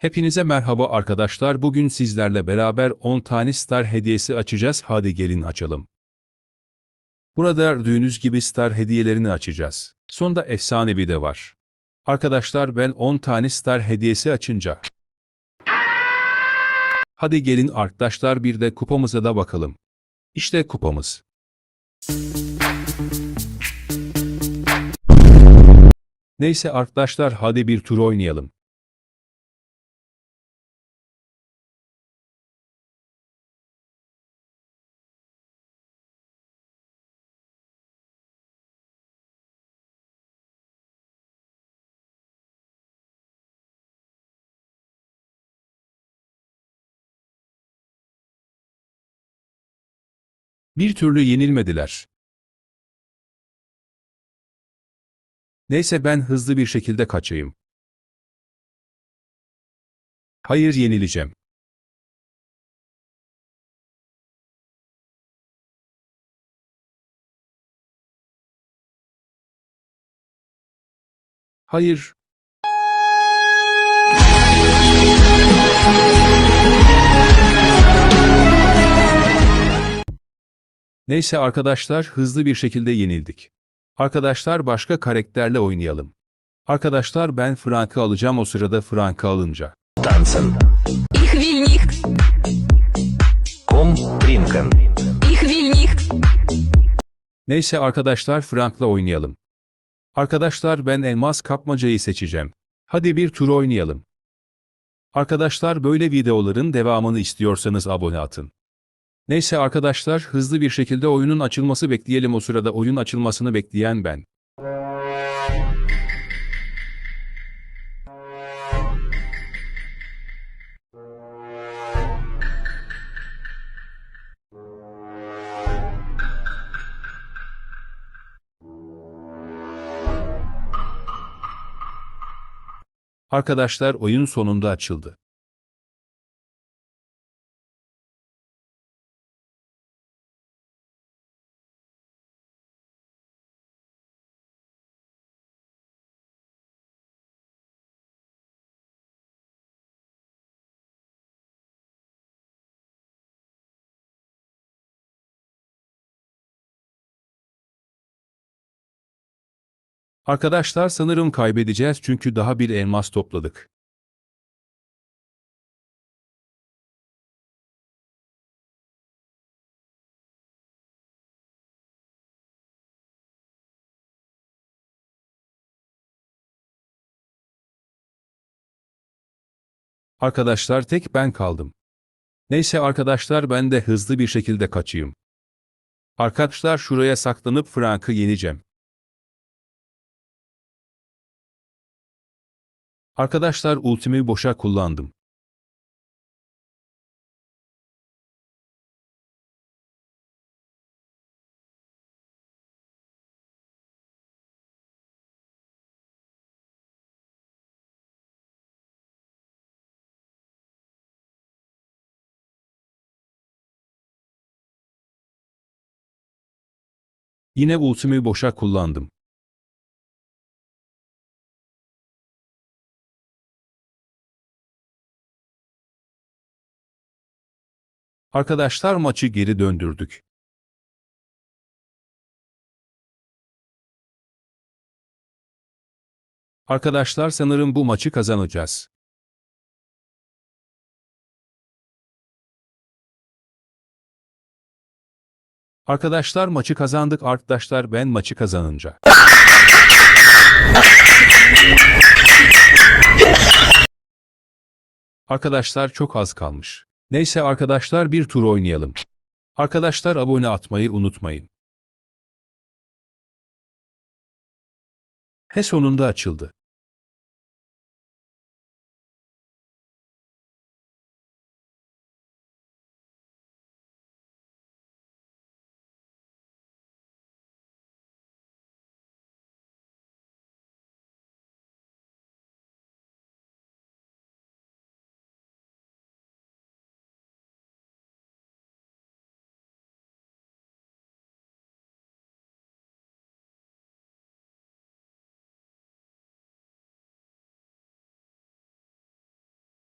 Hepinize merhaba arkadaşlar. Bugün sizlerle beraber 10 tane star hediyesi açacağız. Hadi gelin açalım. Burada gördüğünüz gibi star hediyelerini açacağız. Sonda efsanevi de var. Arkadaşlar ben 10 tane star hediyesi açınca. Hadi gelin arkadaşlar bir de kupamıza da bakalım. İşte kupamız. Neyse arkadaşlar hadi bir tur oynayalım. Bir türlü yenilmediler. Neyse ben hızlı bir şekilde kaçayım. Hayır yenileceğim. Hayır. Neyse arkadaşlar hızlı bir şekilde yenildik. Arkadaşlar başka karakterle oynayalım. Arkadaşlar ben Frank'ı alacağım o sırada Frank'ı alınca. Tanzen. Ich will nicht. Komm trinken. Ich will nicht. Neyse arkadaşlar Frank'la oynayalım. Arkadaşlar ben elmas kapmacayı seçeceğim. Hadi bir tur oynayalım. Arkadaşlar böyle videoların devamını istiyorsanız abone atın. Neyse arkadaşlar hızlı bir şekilde oyunun açılması bekleyelim o sırada oyun açılmasını bekleyen ben. Arkadaşlar oyun sonunda açıldı. Arkadaşlar sanırım kaybedeceğiz çünkü daha bir elmas topladık. Arkadaşlar tek ben kaldım. Neyse arkadaşlar ben de hızlı bir şekilde kaçayım. Arkadaşlar şuraya saklanıp Frank'ı yeneceğim. Arkadaşlar ultimi boşa kullandım. Yine ultimi boşa kullandım. Arkadaşlar maçı geri döndürdük. Arkadaşlar sanırım bu maçı kazanacağız. Arkadaşlar maçı kazandık arkadaşlar ben maçı kazanınca. Arkadaşlar çok az kalmış. Neyse arkadaşlar bir tur oynayalım. Arkadaşlar abone atmayı unutmayın. He sonunda açıldı.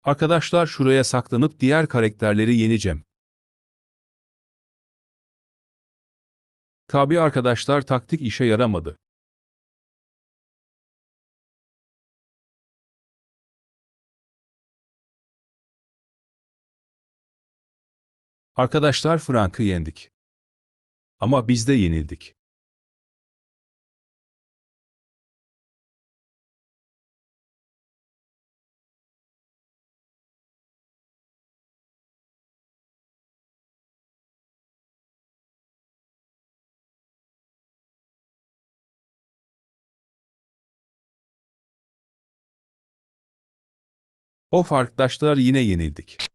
Arkadaşlar şuraya saklanıp diğer karakterleri yeneceğim. Tabi arkadaşlar taktik işe yaramadı. Arkadaşlar Frank'ı yendik. Ama biz de yenildik. Of arkadaşlar yine yenildik.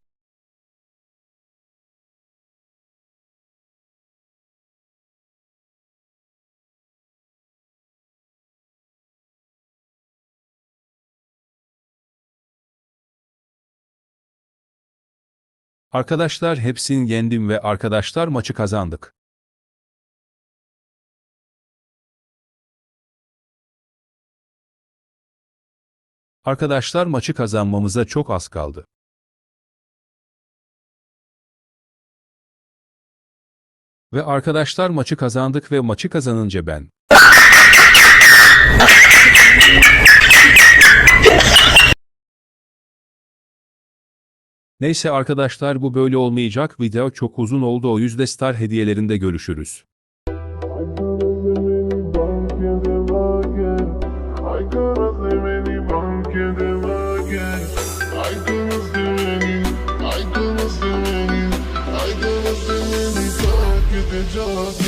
Arkadaşlar hepsini yendim ve arkadaşlar maçı kazandık. Arkadaşlar maçı kazanmamıza çok az kaldı. Ve arkadaşlar maçı kazandık ve maçı kazanınca ben. Neyse arkadaşlar bu böyle olmayacak video çok uzun oldu o yüzden star hediyelerinde görüşürüz. Ay Ay kırmızı beni Ay kırmızı beni Ay kırmızı beni Terk edeceğiz